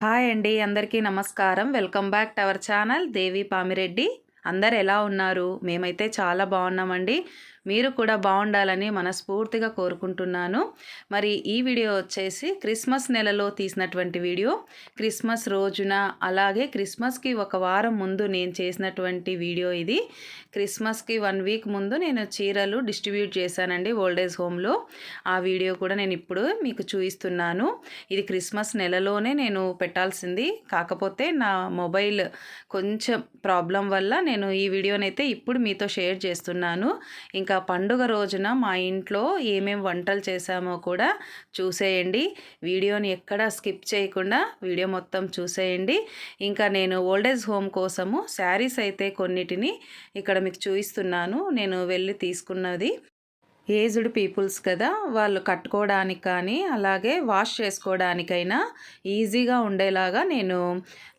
Hi అండి అందరికీ నమస్కారం. Welcome back to our channel Devi Pamireddy. అందరు ఎలా ఉన్నారు? మేమైతే చాలా బాగున్నామండి. మీరు కూడా బాగుండాలని మనస్ఫూర్తిగా కోరుకుంటున్నాను. మరి ఈ వీడియో వచ్చేసి క్రిస్మస్ నెలలో తీసినటువంటి వీడియో. క్రిస్మస్ రోజున అలాగే క్రిస్మస్కి ఒక వారం ముందు నేను చేసినటువంటి వీడియో ఇది. క్రిస్మస్కి వన్ వీక్ ముందు నేను చీరలు డిస్ట్రిబ్యూట్ చేశానండి ఓల్డేజ్ హోమ్లో. ఆ వీడియో కూడా నేను ఇప్పుడు మీకు చూపిస్తున్నాను. ఇది క్రిస్మస్ నెలలోనే నేను పెట్టాల్సింది. కాకపోతే నా మొబైల్ కొంచెం ప్రాబ్లం వల్ల నేను ఈ వీడియోనైతే ఇప్పుడు మీతో షేర్ చేస్తున్నాను. ఇంకా ఇంకా పండుగ రోజున మా ఇంట్లో ఏమేమి వంటలు చేశామో కూడా చూసేయండి. వీడియోని ఎక్కడ స్కిప్ చేయకుండా వీడియో మొత్తం చూసేయండి. ఇంకా నేను ఓల్డేజ్ హోమ్ కోసము శారీస్ అయితే కొన్నిటిని ఇక్కడ మీకు చూపిస్తున్నాను. నేను వెళ్ళి తీసుకున్నది ఏజ్డ్ పీపుల్స్ కదా వాళ్ళు కట్టుకోవడానికి కానీ అలాగే వాష్ చేసుకోవడానికైనా ఈజీగా ఉండేలాగా నేను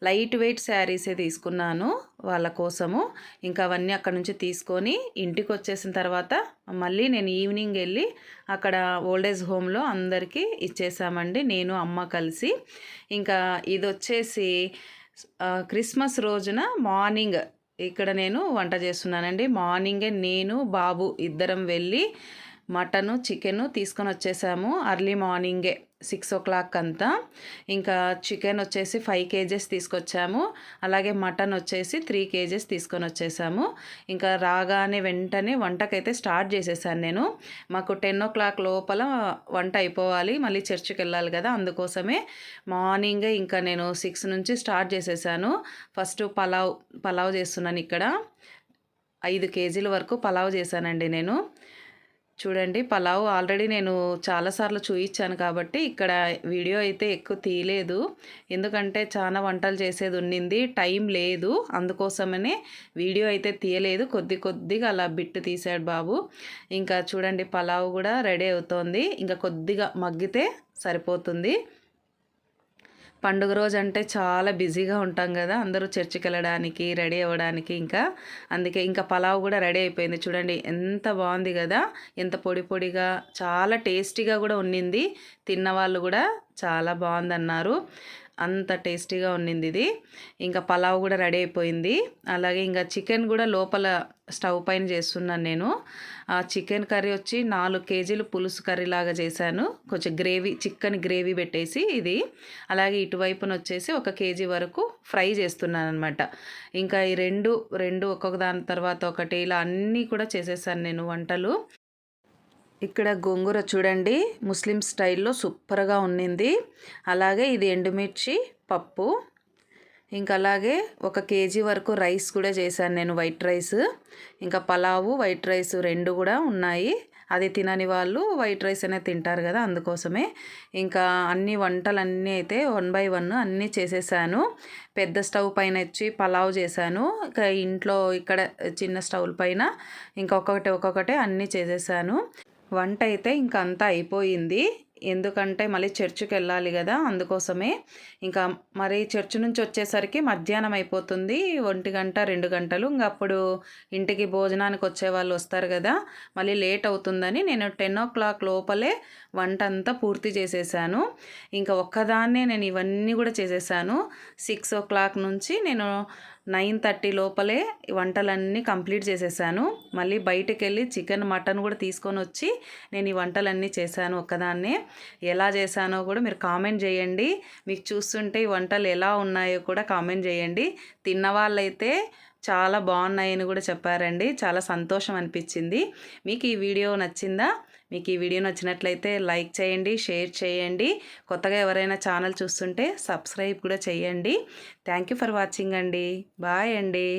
లైట్ వెయిట్ శారీసే తీసుకున్నాను వాళ్ళ కోసము. ఇంకా అవన్నీ అక్కడ నుంచి తీసుకొని ఇంటికి వచ్చేసిన తర్వాత మళ్ళీ నేను ఈవినింగ్ వెళ్ళి అక్కడ ఓల్డేజ్ హోమ్లో అందరికీ ఇచ్చేసామండి నేను అమ్మ కలిసి. ఇంకా ఇది వచ్చేసి క్రిస్మస్ రోజున మార్నింగ్ ఇక్కడ నేను వంట చేస్తున్నానండి. మార్నింగే నేను బాబు ఇద్దరం వెళ్ళి మటను చికెను తీసుకొని వచ్చేసాము. అర్లీ మార్నింగే. సిక్స్ ఓ క్లాక్ అంతా. ఇంకా చికెన్ వచ్చేసి ఫైవ్ కేజెస్ తీసుకొచ్చాము. అలాగే మటన్ వచ్చేసి త్రీ కేజెస్ తీసుకొని వచ్చేసాము. ఇంకా రాగానే వెంటనే వంటకైతే స్టార్ట్ చేసేసాను నేను. మాకు టెన్ ఓ క్లాక్ లోపల వంట అయిపోవాలి. మళ్ళీ చర్చికి వెళ్ళాలి కదా అందుకోసమే మార్నింగే ఇంకా నేను సిక్స్ నుంచి స్టార్ట్ చేసేసాను. ఫస్ట్ పలావ్ పలావ్ చేస్తున్నాను ఇక్కడ. ఐదు కేజీల వరకు పలావ్ చేశానండి నేను. చూడండి పలావ్ ఆల్రెడీ నేను చాలాసార్లు చూయించాను కాబట్టి ఇక్కడ వీడియో అయితే ఎక్కువ తీయలేదు. ఎందుకంటే చాలా వంటలు చేసేది ఉన్నింది టైం లేదు. అందుకోసమనే వీడియో అయితే తీయలేదు. కొద్ది కొద్దిగా అలా బిట్టు తీసాడు బాబు. ఇంకా చూడండి పలావ్ కూడా రెడీ అవుతోంది. ఇంకా కొద్దిగా మగ్గితే సరిపోతుంది. పండుగ రోజు అంటే చాలా బిజీగా ఉంటాం కదా. అందరూ చర్చికి వెళ్ళడానికి రెడీ అవ్వడానికి ఇంకా. అందుకే ఇంకా పలావ్ కూడా రెడీ అయిపోయింది. చూడండి ఎంత బాగుంది కదా. ఎంత పొడి పొడిగా చాలా టేస్టీగా కూడా ఉన్నింది తిన్నవాళ్ళు కూడా చాలా బాగుందన్నారు. అంత టేస్టీగా ఉన్నింది ఇది. ఇంకా పలావ్ కూడా రెడీ అయిపోయింది. అలాగే ఇంకా చికెన్ కూడా లోపల స్టవ్ పైన చేస్తున్నాను నేను. ఆ చికెన్ కర్రీ వచ్చి నాలుగు కేజీలు పులుసు కర్రీ లాగా చేశాను. కొంచెం గ్రేవీ చికెన్ గ్రేవీ పెట్టేసి ఇది. అలాగే ఇటువైపున వచ్చేసి ఒక కేజీ వరకు ఫ్రై చేస్తున్నాను అనమాట ఇంకా ఈ రెండు రెండు ఒక్కొక్క దాని తర్వాత ఒకటి ఇలా అన్నీ కూడా చేసేసాను నేను వంటలు. ఇక్కడ గోంగూర చూడండి. ముస్లిం స్టైల్లో సూపర్గా ఉన్నింది. అలాగే ఇది ఎండుమిర్చి పప్పు. ఇంకా అలాగే ఒక కేజీ వరకు రైస్ కూడా చేశాను నేను వైట్ రైస్. ఇంకా పలావు వైట్ రైస్ రెండు కూడా ఉన్నాయి. అది తినని వాళ్ళు వైట్ రైస్ అనేది తింటారు కదా అందుకోసమే. ఇంకా అన్ని వంటలు అన్నీ అయితే వన్ బై వన్ అన్నీ చేసేసాను. పెద్ద స్టవ్ పైన వచ్చి పలావ్ చేశాను. ఇంకా ఇంట్లో ఇక్కడ చిన్న స్టవ్ పైన ఇంకొకటి ఒక్కొక్కటే అన్నీ చేసేసాను. వంట అయితే ఇంకా అంతా అయిపోయింది. ఎందుకంటే మళ్ళీ చర్చికి వెళ్ళాలి కదా అందుకోసమే. ఇంకా మరి చర్చ్ నుంచి వచ్చేసరికి మధ్యాహ్నం అయిపోతుంది. ఒంటి గంట రెండు గంటలు. ఇంకా అప్పుడు ఇంటికి భోజనానికి వచ్చే వాళ్ళు వస్తారు కదా మళ్ళీ లేట్ అవుతుందని నేను టెన్ ఓ క్లాక్ లోపలే వంట అంతా పూర్తి చేసేసాను. ఇంకా ఒక్కదాన్నే నేను ఇవన్నీ కూడా చేసేసాను. సిక్స్ ఓ క్లాక్ నుంచి నేను నైన్ థర్టీ లోపలే వంటలన్నీ కంప్లీట్ చేసేసాను. మళ్ళీ బయటకు వెళ్ళి చికెన్ మటన్ కూడా తీసుకొని వచ్చి నేను ఈ వంటలన్నీ చేశాను ఒక్కదాన్నే. ఎలా చేశానో కూడా మీరు కామెంట్ చేయండి. మీకు చూస్తుంటే ఈ వంటలు ఎలా ఉన్నాయో కూడా కామెంట్ చేయండి. తిన్న వాళ్ళైతే చాలా బాగున్నాయని కూడా చెప్పారండి. చాలా సంతోషం అనిపించింది. మీకు ఈ వీడియో నచ్చిందా? మీకు ఈ వీడియో నచ్చినట్లయితే లైక్ చేయండి షేర్ చేయండి. కొత్తగా ఎవరైనా ఛానల్ చూస్తుంటే సబ్స్క్రైబ్ కూడా చేయండి. థ్యాంక్ ఫర్ వాచింగ్ అండి. బాయ్ అండి.